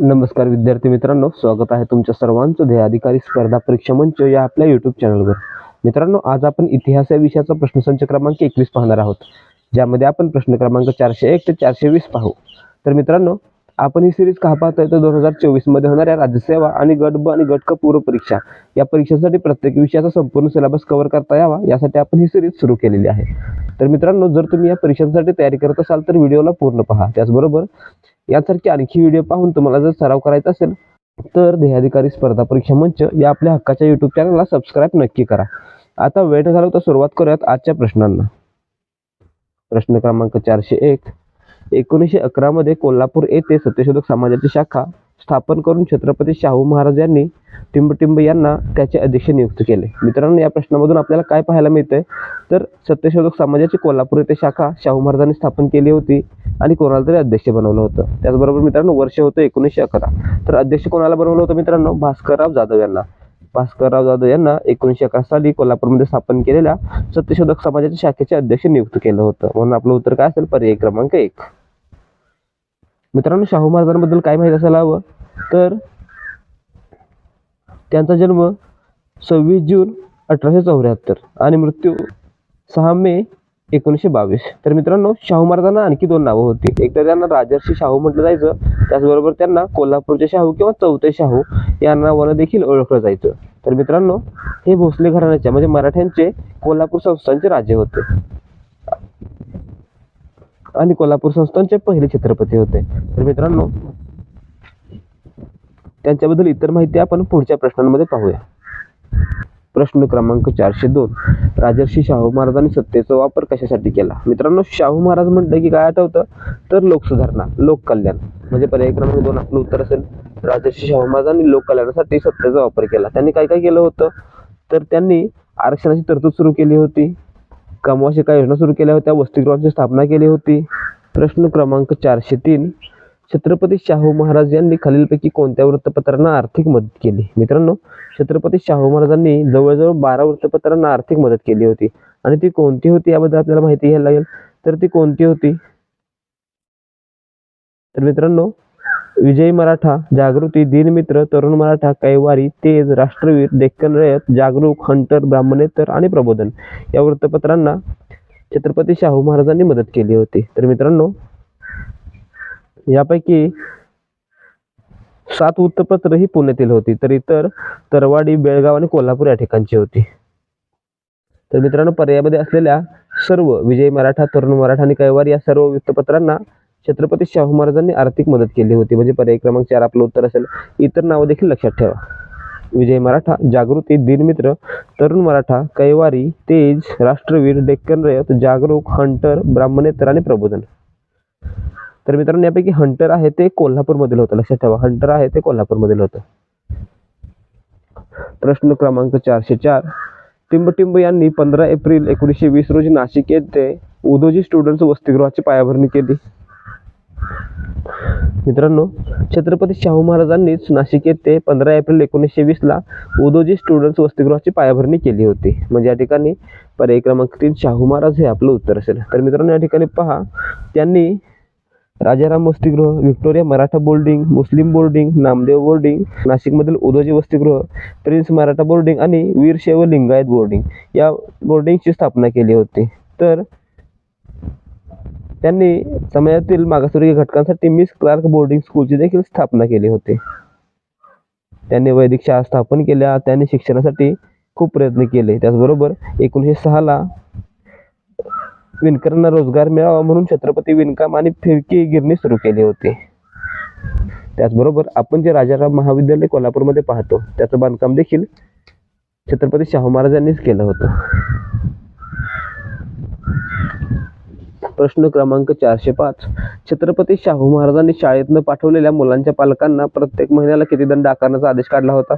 नमस्कार विद्यार्थी मित्रांनो स्वागत आहे तुमच्या सर्वांचं ध्येय अधिकारी स्पर्धा परीक्षा मंच या आपल्या युट्यूब चॅनलवर मित्रांनो आज आपण इतिहास या विषयाचा प्रश्नसंच क्रमांक एकवीस पाहणार आहोत ज्यामध्ये आपण प्रश्न क्रमांक चारशे एक ते चारशे वीस पाहू. तर मित्रांनो आपण ही सिरीज का पाहतोय तर दोन हजार चोवीसमध्ये होणाऱ्या राज्यसेवा आणि गट ब आणि गट क पूर्व परीक्षा या परीक्षांसाठी प्रत्येक विषयाचा संपूर्ण सिलेबस कव्हर करता यावा यासाठी आपण ही सिरीज सुरू केलेली आहे. तर मित्रांनो जर तुम्ही या परीक्षांसाठी तयारी करत असाल तर व्हिडिओला पूर्ण पहा. त्याचबरोबर यासारखी आणखी व्हिडिओ पाहून तुम्हाला जर सराव करायचा असेल तर देहाधिकारी स्पर्धा परीक्षा मंच या आपल्या हक्काच्या युट्यूब चॅनलला सबस्क्राईब नक्की करा. आता वेळ न घालवता सुरुवात करूयात आजच्या प्रश्नांना. प्रश्न क्रमांक चारशे एक. एकोणीसशे अकरामध्ये कोल्हापूर येथे सत्यशोधक समाजाची शाखा स्थापन करून छत्रपती शाहू महाराज यांनी टिंबटिंब यांना त्याचे अध्यक्ष नियुक्त केले. मित्रांनो या प्रश्नामधून आपल्याला काय पाहायला मिळतंय? तर सत्यशोधक समाजाची कोल्हापूर येथे शाखा शाहू महाराजांनी स्थापन केली होती आणि कोणाला तरी अध्यक्ष बनवलं होतं. त्याचबरोबर मित्रांनो वर्ष होतं एकोणीसशे अकरा. तर अध्यक्ष कोणाला बनवलं होतं मित्रांनो? भास्करराव जाधव यांना. भास्करराव जाधव यांना एकोणीसशे अकरा साली कोल्हापूरमध्ये स्थापन केलेल्या सत्यशोधक समाजाच्या शाखेचे अध्यक्ष नियुक्त केलं होतं. म्हणून आपलं उत्तर काय असेल? पर्याय क्रमांक एक. मित्रांनो शाहू महाराजांबद्दल काय माहिती असायला हवं? तर त्यांचा जन्म सव्वीस जून अठराशे चौऱ्याहत्तर आणि मृत्यू सहा मे एकोणीसशे बावीस. तर मित्रांनो शाहू महाराजांना आणखी दोन नावं होती. एक तर त्यांना राजर्षी शाहू म्हटलं जायचं. त्याचबरोबर त्यांना कोल्हापूरचे शाहू किंवा चौथे शाहू या नावानं देखील ओळखलं जायचं. तर मित्रांनो हे भोसले घराण्याच्या म्हणजे मराठ्यांचे कोल्हापूर संस्थांचे राजे होते. आणि कोल्हापूर संस्थानचे पहिले छत्रपती होते. तर मित्रांनो त्यांच्याबद्दल इतर माहिती आपण पुढच्या प्रश्नांमध्ये पाहूया. प्रश्न क्रमांक चारशे दोन. राजर्षी शाहू महाराजांनी सत्तेचा वापर कशासाठी केला? मित्रांनो शाहू महाराज म्हटलं की काय आठवतं? तर लोकसुधारणा लोककल्याण म्हणजे पर्याय क्रमांक दोन आपलं उत्तर असेल. राजर्षी शाहू महाराजांनी लोककल्याणासाठी सत्तेचा वापर केला. त्यांनी काय काय केलं होतं? तर त्यांनी आरक्षणाची तरतूद सुरू केली होती. कामवाशी काय योजना सुरू केल्या होत्या. वसतिगृहांची स्थापना केली होती. प्रश्न क्रमांक चारशे तीन. छत्रपती शाहू महाराज यांनी खालीलपैकी कोणत्या वृत्तपत्रांना आर्थिक मदत केली? मित्रांनो छत्रपती शाहू महाराजांनी जवळजवळ बारा वृत्तपत्रांना आर्थिक मदत केली होती. आणि ती कोणती होती याबद्दल आपल्याला माहिती घ्यायला लागेल. तर ती कोणती होती? तर मित्रांनो विजयी मराठा जागृती दिनमित्र तरुण मराठा कैवारी तेज राष्ट्रवीर डेक्कन रयत जागरूक हंटर ब्राह्मणेतर आणि प्रबोधन या वृत्तपत्रांना छत्रपती शाहू महाराजांनी मदत केली होती. तर मित्रांनो यापैकी सात वृत्तपत्र ही पुण्यातील होती तर इतर तरवाडी बेळगाव आणि कोल्हापूर या ठिकाणची होती. तर मित्रांनो पर्यायामध्ये असलेल्या सर्व विजय मराठा तरुण मराठा आणि कैवारी या सर्व वृत्तपत्रांना छत्रपती शाहू महाराजांनी आर्थिक मदत केली होती. म्हणजे पर्याय क्रमांक चार आपलं उत्तर असेल. इतर नावं देखील लक्षात ठेवा. विजय मराठा जागृती दिनमित्र तरुण मराठा कैवारी तेज राष्ट्रवीर डेक्कन रयत जागरूक हंटर ब्राह्मणेतर आणि प्रबोधन. तर मित्रांनो यापैकी हंटर आहे ते कोल्हापूरमधील होतं. लक्षात ठेवा हंटर आहे ते कोल्हापूरमधील होतं. प्रश्न क्रमांक चारशे चार. टिंबटिंब यांनी पंधरा एप्रिल एकोणीसशे वीस रोजी नाशिक येथे उदोजी स्टुडंट्स वसतिगृहाची पायाभरणी केली. मित्रांनो छत्रपती शाहू महाराजांनीच नाशिक येथे पंधरा एप्रिल एकोणीसशे वीसला उदोजी स्टुडंट्स वसतिगृहाची पायाभरणी केली होती. म्हणजे या ठिकाणी पर्याय क्रमांक तीन शाहू महाराज हे आपलं उत्तर असेल. तर मित्रांनो या ठिकाणी पहा त्यांनी राजाराम वसतिगृह Victoria Maratha boarding Muslim boarding Namdev boarding नाशिकमधील उदोजी वसतिगृह प्रिन्स मराठा बोर्डिंग आणि वीरशैव लिंगायत बोर्डिंग या बोर्डिंगची स्थापना केली होती. तर त्यांनी समाजातील मागासवर्गीय घटकांसाठी मिस क्लार्क बोर्डिंग स्कूलची देखील स्थापना केली होती. त्यांनी वैदिक शाळा स्थापन केल्या त्यांनी शिक्षणासाठी खूप प्रयत्न केले. त्याचबरोबर एकोणीसशे सहाला विणकरांना रोजगार मिळावा म्हणून छत्रपती विणकाम आणि फिरकी गिरणी सुरू केली होती. त्याचबरोबर आपण जे राजाराम महाविद्यालय कोल्हापूरमध्ये पाहतो त्याचं बांधकाम देखील छत्रपती शाहू महाराजांनीच केलं होतं. प्रश्न क्रमांक चारशे पाच. छत्रपती शाहू महाराजांनी शाळेतनं पाठवलेल्या मुलांच्या पालकांना प्रत्येक महिन्याला किती दंड आकारण्याचा आदेश काढला होता?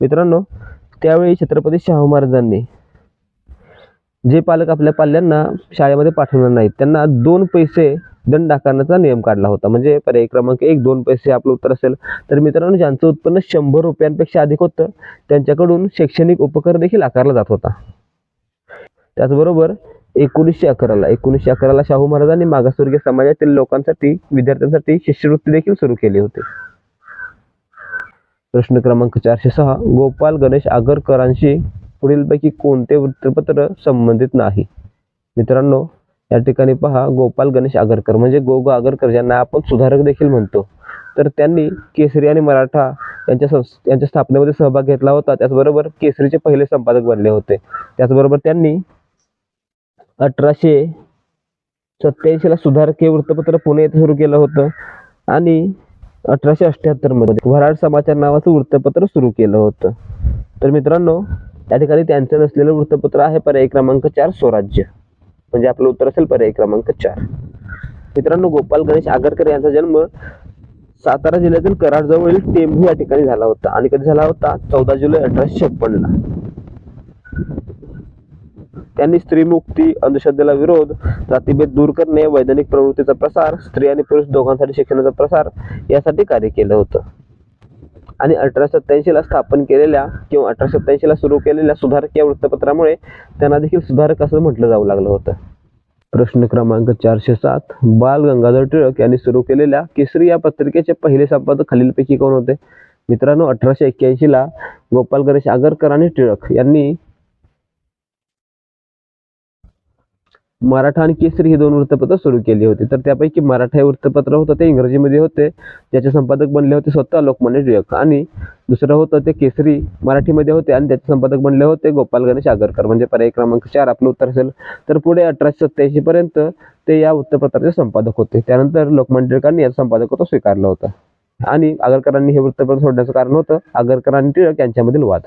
मित्रांनो त्यावेळी छत्रपती शाहू महाराजांनी जे पालक आपल्या पाल्यांना शाळेमध्ये पाठवणार नाहीत त्यांना दोन पैसे दंड आकारण्याचा नियम काढला होता. म्हणजे पर्याय क्रमांक एक दोन पैसे आपलं उत्तर असेल. तर मित्रांनो ज्यांचं उत्पन्न शंभर रुपयांपेक्षा अधिक होतं त्यांच्याकडून शैक्षणिक उपकर देखील आकारला जात होता. त्याचबरोबर एकोणीसशे अकराला एकोणीसशे अकराला शाहू महाराजांनी मागासवर्गीय समाजातील लोकांसाठी विद्यार्थ्यांसाठी शिष्यवृत्ती देखील सुरू केली होती. प्रश्न क्रमांक चारशे सहा गोपाल गणेश आगरकरांशी पुढीलपैकी कोणते वृत्तपत्र संबंधित नाही? मित्रांनो या ठिकाणी पहा गोपाल गणेश आगरकर म्हणजे गो आगरकर ज्यांना आपण सुधारक देखील म्हणतो. तर त्यांनी केसरी आणि मराठा यांच्या संस् यांच्या स्थापनेमध्ये सहभाग घेतला होता. त्याचबरोबर केसरीचे पहिले संपादक बनले होते. त्याचबरोबर त्यांनी अठराशे सत्याऐंशीला सुधारक हे वृत्तपत्र पुणे येथे सुरू केलं होतं. आणि अठराशे अठ्ठ्याहत्तरमध्ये वराड समाचार नावाचं वृत्तपत्र सुरू केलं होतं. तर मित्रांनो त्या ठिकाणी त्यांचं नसलेलं वृत्तपत्र आहे पर्याय क्रमांक चार स्वराज्य. म्हणजे आपलं उत्तर असेल पर्याय क्रमांक चार. मित्रांनो गोपाल गणेश आगरकर यांचा जन्म सातारा जिल्ह्यातील कराडजवळील टेंभू या ठिकाणी झाला होता. आणि कधी झाला होता? चौदा जुलै अठराशे छप्पनला त्यांनी स्त्रीमुक्ती अंधश्रद्धेला विरोध जातीभेद दूर करणे वैज्ञानिक प्रवृत्तीचा प्रसार स्त्री आणि पुरुष दोघांसाठी शिक्षणाचा प्रसार यासाठी कार्य केलं होतं. आणि अठराशे सत्याऐंशीला स्थापन केलेल्या किंवा अठराशे सत्याऐंशीला सुरू केलेल्या सुधारक या वृत्तपत्रामुळे त्यांना देखील सुधारक असं म्हटलं जाऊ लागलं होतं. प्रश्न क्रमांक चारशे सात बाल गंगाधर टिळक यांनी सुरू केलेल्या केसरी या पत्रिकेचे पहिले संपादक खालीलपैकी कोण होते? मित्रांनो अठराशे एक्क्याऐंशीला गोपाल गणेश आगरकर आणि टिळक यांनी मराठा आणि केसरी हे दोन वृत्तपत्र सुरू केली होती. तर त्यापैकी मराठा हे वृत्तपत्र होतं ते इंग्रजीमध्ये होते. ज्याचे संपादक बनले होते स्वतः लोकमान्य टिळक. आणि दुसरं होतं ते केसरी मराठीमध्ये होते आणि त्याचे संपादक बनले होते गोपाल गणेश आगरकर. म्हणजे पर्याय क्रमांक चार आपलं उत्तर असेल. तर पुढे अठराशे सत्याऐंशी पर्यंत ते या वृत्तपत्राचे संपादक होते. त्यानंतर लोकमान्य टिळकांनी याचं संपादकत्व स्वीकारलं होतं. आणि आगरकरांनी हे वृत्तपत्र सोडण्याचं कारण होतं आगरकर आणि टिळक यांच्यामधील वाद.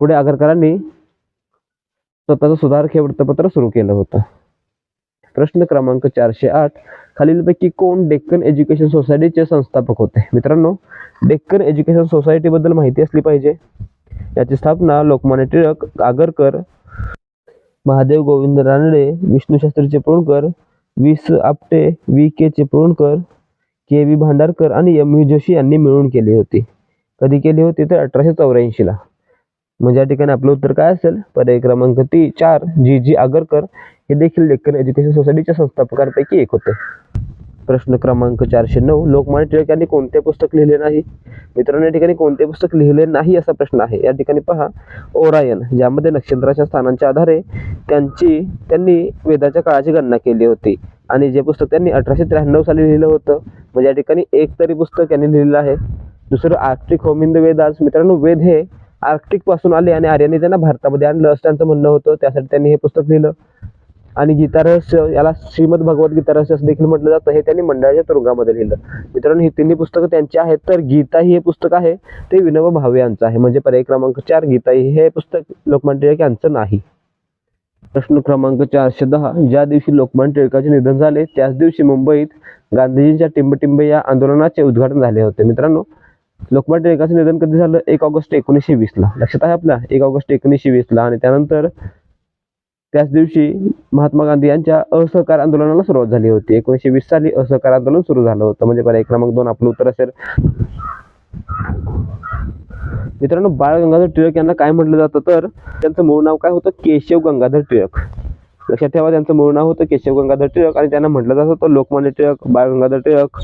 पुढे आगरकरांनी स्वतःचं सुधारक हे वृत्तपत्र सुरू केलं होतं. प्रश्न क्रमांक चारशे आठ. खालीलपैकी कोण डेक्कन एज्युकेशन सोसायटीचे संस्थापक होते? मित्रांनो डेक्कन एज्युकेशन सोसायटी बद्दल माहिती असली पाहिजे. याची स्थापना लोकमान्य टिळक आगरकर महादेव गोविंद रानडे विष्णू शास्त्री चिपळूणकर वि स Apte V K Chiplunkar K V Bhandarkar आणि एम व्ही जोशी यांनी मिळून केली होती. कधी केली होती तर अठराशे चौऱ्याऐंशीला. म्हणजे या ठिकाणी आपलं उत्तर काय असेल? पर्याय क्रमांक ती चार जी जी आगरकर हे देखील डेक्कन एज्युकेशन सोसायटीच्या संस्थापकांपैकी एक होते. प्रश्न क्रमांक चारशे नऊ लोकमान्य टिळक यांनी कोणते पुस्तक लिहिले नाही? मित्रांनो या ठिकाणी कोणते पुस्तक लिहिले नाही असा प्रश्न आहे. या ठिकाणी पहा ओरायन ज्यामध्ये नक्षत्राच्या स्थानांच्या आधारे त्यांची त्यांनी वेदाच्या काळाची गणना केली होती. आणि जे पुस्तक त्यांनी अठराशे त्र्याण्णव साली लिहिलं होतं म्हणजे या ठिकाणी एक तरी पुस्तक यांनी लिहिलेलं आहे. दुसरं आर्टिक होमिंद वेदास मित्रांनो वेद हे आर्क्टिकपासून आले आणि आर्याने त्यांना भारतामध्ये आणलं असं त्यांचं म्हणणं होतं. त्यासाठी त्यांनी हे पुस्तक लिहिलं. आणि गीतारहस्य याला श्रीमद भगवत गीता असं देखील म्हटलं जातं. हे त्यांनी मंडळाच्या तुरुंगामध्ये लिहिलं. मित्रांनो ही तिन्ही पुस्तकं त्यांची आहेत तर गीता ही हे पुस्तक आहे. ते विनोबा भावे यांचं आहे. म्हणजे पर्याय क्रमांक चार गीता ही हे पुस्तक लोकमान्य टिळक यांचं नाही. प्रश्न क्रमांक चारशे दहा ज्या दिवशी लोकमान्य टिळकाचे निधन झाले त्याच दिवशी मुंबईत गांधीजींच्या टिंबटिंबे या आंदोलनाचे उद्घाटन झाले होते. मित्रांनो लोकमान्य टिळकाचं निधन कधी झालं? एक ऑगस्ट एकोणीसशे वीसला. लक्षात आहे आपल्या एक ऑगस्ट एकोणीसशे वीसला. आणि त्यानंतर त्याच दिवशी महात्मा गांधी यांच्या असहकार आंदोलनाला सुरुवात झाली होती. एकोणीसशे वीस साली असहकार आंदोलन सुरू झालं होतं. म्हणजे पर्याय क्रमांक दोन आपलं उत्तर असेल. मित्रांनो बाळ गंगाधर टिळक यांना काय म्हटलं जातं? तर त्यांचं मूळ नाव काय होतं? केशव गंगाधर टिळक. लक्षात ठेवा त्यांचं मूळ नाव होतं केशव गंगाधर टिळक आणि त्यांना म्हटलं जात होतं लोकमान्य टिळक बाळ गंगाधर टिळक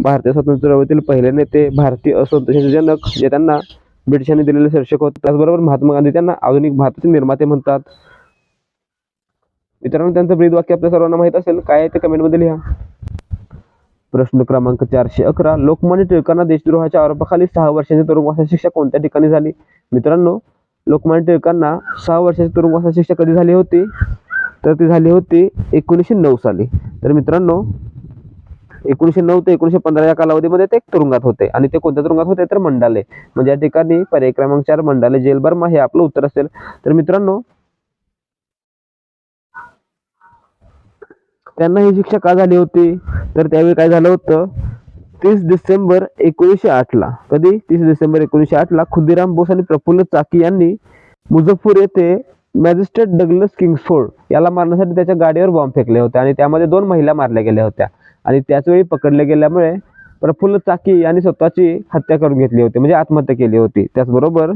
भारतीय स्वातंत्र्य चळवळीतील पहिले नेते भारतीय असंतोषाचे जनक जे त्यांना ब्रिटिशांनी दिलेले शीर्षक होते. त्याचबरोबर महात्मा गांधी त्यांना आधुनिक भारताचे निर्माते म्हणतात. मित्रांनो त्यांचं ब्रीद वाक्य आपल्या सर्वांना माहीत असेल. काय आहे ते कमेंटमध्ये लिहा. प्रश्न क्रमांक चारशे अकरा. लोकमान्य टिळकांना देशद्रोहाच्या आरोपाखाली सहा वर्षांची तुरुंगवासाची शिक्षा कोणत्या ठिकाणी झाली? मित्रांनो लोकमान्य टिळकांना सहा वर्षाची तुरुंगवासाची शिक्षा कधी झाली होती? तर ती झाली होती एकोणीसशे नऊ साली. तर मित्रांनो एकोणीसशे नऊ ते एकोणीसशे पंधरा या कालावधीमध्ये ते तुरुंगात होते. आणि ते कोणत्या तुरुंगात होते? तर मंडाले. म्हणजे या ठिकाणी पर्याय क्रमांक चार मंडाले जेल बर्मा हे आपलं उत्तर असेल. तर मित्रांनो त्यांना ही शिक्षा का झाली होती? तर त्यावेळी काय झालं होतं? तीस डिसेंबर एकोणीसशे आठला कधी? तीस डिसेंबर एकोणीसशे आठला खुदीराम बोस आणि प्रफुल्ल चाकी यांनी मुझफ्फर येथे मॅजिस्ट्रेट डगलस किंग्सफोर्ड याला मारण्यासाठी त्याच्या गाडीवर बॉम्ब फेकले होते आणि त्यामध्ये दोन महिला मारल्या गेल्या होत्या. आणि त्याचवेळी पकडल्या पकडले गेल्यामुळे प्रफुल्ल चाकी यांनी स्वतःची हत्या करून घेतली होती म्हणजे आत्महत्या केली होती. त्याचबरोबर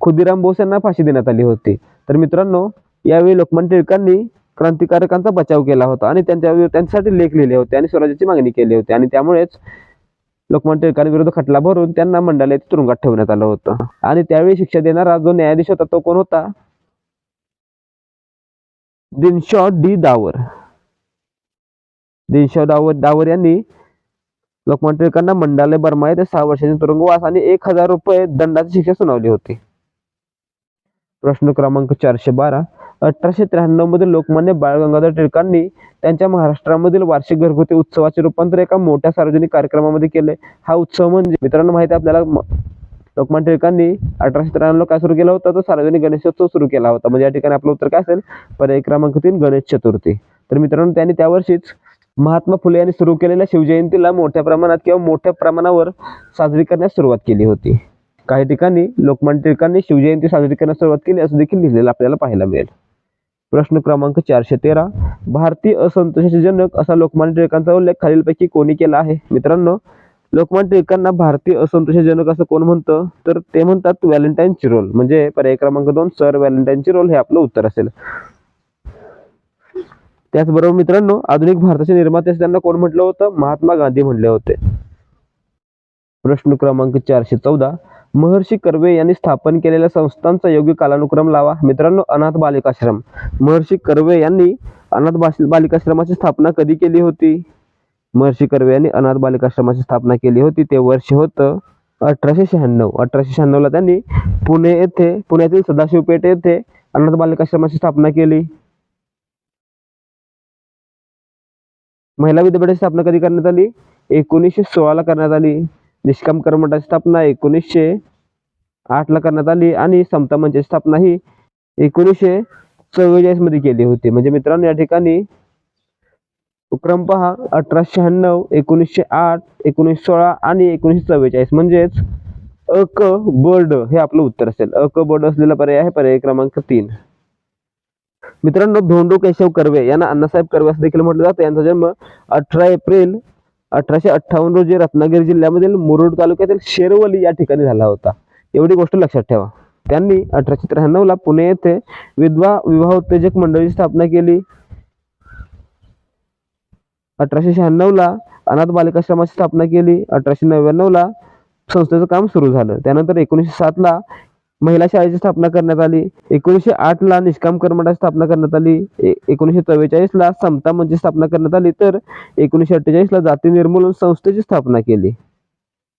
खुदीराम बोस यांना फाशी देण्यात आली होती. तर मित्रांनो यावेळी लोकमान्य टिळकांनी क्रांतिकारकांचा बचाव केला होता आणि त्यांच्या त्यांच्यासाठी लेख लिहिले होते आणि स्वराज्याची मागणी केली होती आणि त्यामुळेच लोकमान्य टिळकांविरुद्ध खटला भरून त्यांना मंडळात तुरुंगात ठेवण्यात आलं होतं. आणि त्यावेळी शिक्षा देणारा जो न्यायाधीश होता तो कोण होता? दिनशॉ डी दावर. दिनशॉ दावर दावर यांनी लोकमान्य टिळकांना मंडालय बर्मा येथे सहा वर्षांचे तुरुंगवास आणि एक हजार रुपये दंडाची शिक्षा सुनावली होती. प्रश्न क्रमांक चारशे बारा. अठराशे त्र्याण्णवमध्ये लोकमान्य बाळ गंगाधर टिळकांनी त्यांच्या महाराष्ट्रामधील वार्षिक घरगुती उत्सवाचे रूपांतर एका मोठ्या सार्वजनिक कार्यक्रमामध्ये केले. हा उत्सव म्हणजे मित्रांनो माहिती आहे आपल्याला लोकमान लोकमान्य टिळकांनी अठराशे त्र्याण्णव काय सुरू केला होता? तर सार्वजनिक गणेशोत्सव सुरू केला होता. म्हणजे या ठिकाणी आपलं उत्तर काय असेल? पर्याय क्रमांक तीन गणेश चतुर्थी. तर मित्रांनो त्यांनी त्या वर्षीच महात्मा फुले यांनी सुरू केलेल्या शिवजयंतीला मोठ्या प्रमाणात किंवा मोठ्या प्रमाणावर साजरी करण्यास सुरुवात केली होती. काही ठिकाणी लोकमान टिळकांनी शिवजयंती साजरी करण्यास सुरुवात केली असं देखील लिहिलेलं आपल्याला पाहायला मिळेल. प्रश्न क्रमांक चारशे तेरा भारतीय असंतोषाचे जनक असा लोकमान्य टिळकांचा उल्लेख खालीलपैकी कोणी केला आहे? मित्रांनो लोकमान्य टिळकांना भारतीय असंतोषजनक असं कोण म्हणतं? तर ते म्हणतात व्हॅलेंटाईन चिरोल म्हणजे पर्याय क्रमांक दोन सर व्हॅलेंटाईन चिरोल हे आपलं उत्तर असेल. त्याचबरोबर मित्रांनो आधुनिक भारताचे निर्माते त्यांना कोण म्हटलं होतं? महात्मा गांधी म्हणले होते. प्रश्न क्रमांक चारशे चौदा महर्षी कर्वे यांनी स्थापन केलेल्या संस्थांचा योग्य कालानुक्रम लावा. मित्रांनो अनाथ बालिकाश्रम. महर्षी कर्वे यांनी अनाथ बालिकाश्रमाची स्थापना कधी केली होती? महर्षी कर्वे यांनी अनाथ बालिकाश्रमाची स्थापना केली होती. ते वर्ष होतं अठराशे शहाण्णव. अठराशे शहाण्णवला त्यांनी पुणे येथे पुण्यातील सदाशिव पेठ येथे अनाथ बालिकाश्रमाची स्थापना केली. महिला विद्यापीठाची स्थापना कधी करण्यात आली? एकोणीसशे सोळाला करण्यात आली. निष्काम कर्मठाची स्थापना एकोणीसशे आठला करण्यात आली आणि समता मंचाची स्थापना ही एकोणीसशे चव्वेचाळीसमध्ये केली होती. म्हणजे मित्रांनो या ठिकाणी उपक्रम पहा. अठराशे शहाण्णव एकोणीसशे आठ एकोणीसशे सोळा आणि एकोणीसशे चव्वेचाळीस. म्हणजेच अ क ब ड हे आपलं उत्तर असेल. अ क ब ड असलेला पर्याय आहे पर्याय क्रमांक तीन. मित्रांनो धोंडो केशव कर्वे यांना अण्णासाहेब कर्वे असं देखील म्हटलं जातं. यांचा जन्म अठरा एप्रिल अठराशे अठ्ठावन्न रोजी रत्नागिरी जिल्ह्यामधील मुरुड तालुक्यातील शेरवली या ठिकाणी झाला होता. एवढी गोष्ट लक्षात ठेवा. त्यांनी अठराशे त्र्याण्णवला पुणे येथे विधवा विवाह उत्तेजक मंडळीची स्थापना केली. अठराशे शहाण्णवला अनाथ बालिकाश्रमाची स्थापना केली. अठराशे नव्याण्णवला संस्थेचं काम सुरू झालं. त्यानंतर एकोणीसशे सातला महिला शाळेची स्थापना करण्यात आली. एकोणीसशे आठला निष्काम कर्मठाची स्थापना करण्यात आली. एकोणीसशे चव्वेचाळीसला समता मंचची स्थापना करण्यात आली. तर एकोणीसशे अठ्ठेचाळीसला जाती निर्मूलन संस्थेची स्थापना केली.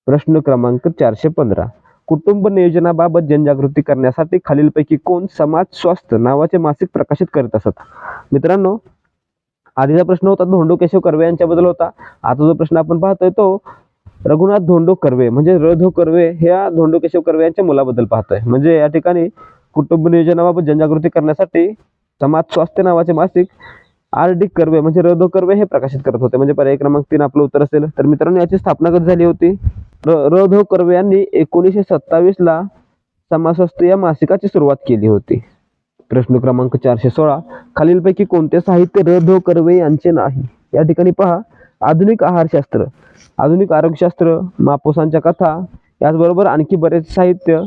प्रश्न क्रमांक चारशे पंधरा. कुटुंब नियोजनाबाबत जनजागृती करण्यासाठी खालीलपैकी कोण समाज स्वास्थ्य नावाचे मासिक प्रकाशित करत असत? मित्रांनो आधीचा प्रश्न होता धोंडो केशव कर्वे यांच्याबद्दल होता. आता जो प्रश्न आपण पाहतोय तो रघुनाथ धोंडो कर्वे म्हणजे रधो कर्वे ह्या धोंडो केशव कर्वे यांच्या मुलाबद्दल पाहतोय. म्हणजे या ठिकाणी कुटुंब नियोजनाबाबत जनजागृती करण्यासाठी समाज स्वास्थ्य नावाचे मासिक आर डी कर्वे म्हणजे रधो कर्वे हे प्रकाशित करत होते. म्हणजे पर्याय क्रमांक तीन आपलं उत्तर असेल. तर मित्रांनो याची स्थापना कधी झाली होती? र धो कर्वे यांनी एकोणीसशे सत्तावीसला समाज स्वास्थ्य या मासिकाची सुरुवात केली होती. प्रश्न क्रमांक चारशे सोळा. खालीलपैकी कोणते साहित्य र धो कर्वे यांचे नाही? या ठिकाणी पहा आधुनिक आहारशास्त्र आधुनिक आरोग्यशास्त्र मापोसांच्या कथा याचबरोबर आणखी बरेच साहित्य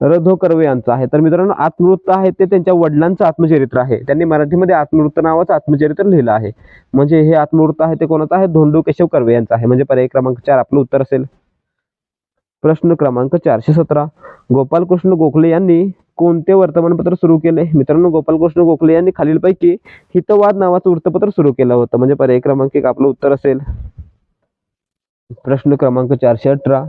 र धो कर्वे यांचं आहे. तर मित्रांनो आत्मवृत्त आहे ते त्यांच्या वडिलांचं आत्मचरित्र आहे. त्यांनी मराठीमध्ये आत्मवृत्त नावाचं आत्मचरित्र लिहिलं आहे. म्हणजे हे आत्मवृत्त आहे ते कोणाचं आहे? धोंडू केशव कर्वे यांचं आहे. म्हणजे पर्याय क्रमांक चार आपलं उत्तर असेल. प्रश्न क्रमांक चारशे सतरा. गोपालकृष्ण गोखले यांनी कोणते वर्तमानपत्र सुरू केले? मित्रांनो गोपालकृष्ण गोखले यांनी खालीलपैकी हितवाद नावाचं वृत्तपत्र सुरू केलं होतं. म्हणजे पर्याय क्रमांक एक आपलं उत्तर असेल. प्रश्न क्रमांक चारशे अठरा.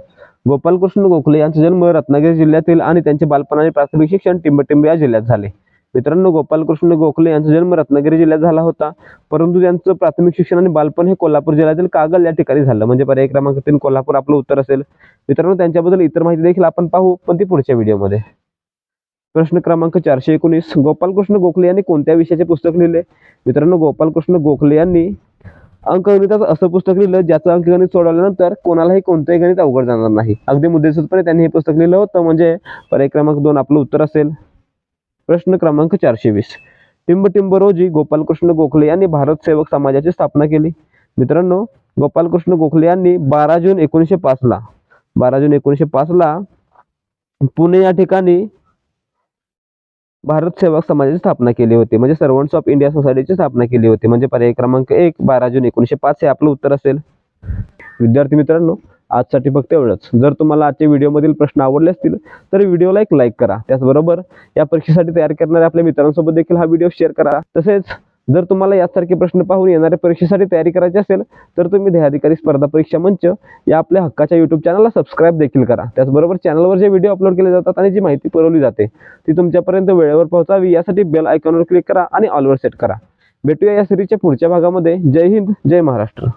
गोपालकृष्ण गोखले यांचा जन्म रत्नागिरी जिल्ह्यातील आणि त्यांचे बालपण आणि प्राथमिक शिक्षण टिंबटिंब या जिल्ह्यात झाले. मित्रांनो गोपालकृष्ण गोखले यांचा जन्म रत्नागिरी जिल्ह्यात झाला होता. परंतु त्यांचं प्राथमिक शिक्षण आणि बालपण हे कोल्हापूर जिल्ह्यातील कागल या ठिकाणी झालं. म्हणजे पर्याय क्रमांक तीन कोल्हापूर आपलं उत्तर असेल. मित्रांनो त्यांच्याबद्दल इतर माहिती देखील आपण पाहू पण ती पुढच्या व्हिडिओमध्ये. प्रश्न क्रमांक चारशे एकोणीस. गोपालकृष्ण गोखले यांनी कोणत्या विषयाचे पुस्तक लिहिले? मित्रांनो गोपालकृष्ण गोखले यांनी अंकगणिताचं असं पुस्तक लिहिलं ज्याचं अंकगणित सोडवल्यानंतर कोणालाही कोणतंही गणित अवघड जाणार नाही. अगदी मुद्देसूदपणे त्यांनी हे पुस्तक लिहिलं होतं म्हणजे पर्याय क्रमांक दोन आपलं उत्तर असेल. प्रश्न क्रमांक चारशे वीस. टिंब टिंब रोजी गोपालकृष्ण गोखले यांनी भारत सेवक समाजाची स्थापना केली. मित्रांनो गोपालकृष्ण गोखले यांनी बारा जून एकोणीसशे पाचला बारा जून एकोणीसशे पाचला पुणे या ठिकाणी भारत सेवक समाजाची स्थापना केली होती. म्हणजे सर्वंट्स ऑफ इंडिया सोसायटीची स्थापना केली होती. म्हणजे पर्याय क्रमांक एक बारा जून एकोणीसशे पाच हे आपलं उत्तर असेल. विद्यार्थी मित्रांनो आजसाठी फक्त एवढंच. जर तुम्हाला आजच्या व्हिडिओमधील प्रश्न आवडले असतील तर व्हिडिओला एक लाईक करा. त्याचबरोबर या परीक्षेसाठी तयार करणाऱ्या आपल्या मित्रांसोबत देखील हा व्हिडिओ शेअर करा. तसेच जर तुम्हाला यासारखे प्रश्न पाहून येणाऱ्या परीक्षेसाठी तयारी करायची असेल तर तुम्ही ध्येयाधिकारी स्पर्धा परीक्षा मंच या आपल्या हक्काच्या यूट्यूब चॅनलला सबस्क्राईब देखील करा. त्याचबरोबर चॅनलवर जे व्हिडिओ अपलोड केले जातात आणि जी माहिती पुरवली जाते ती तुमच्यापर्यंत वेळेवर पोहोचावी यासाठी बेल आयकॉनवर क्लिक करा आणि ऑलवर सेट करा. भेटूया या सिरीजच्या पुढच्या भागामध्ये. जय हिंद जय महाराष्ट्र.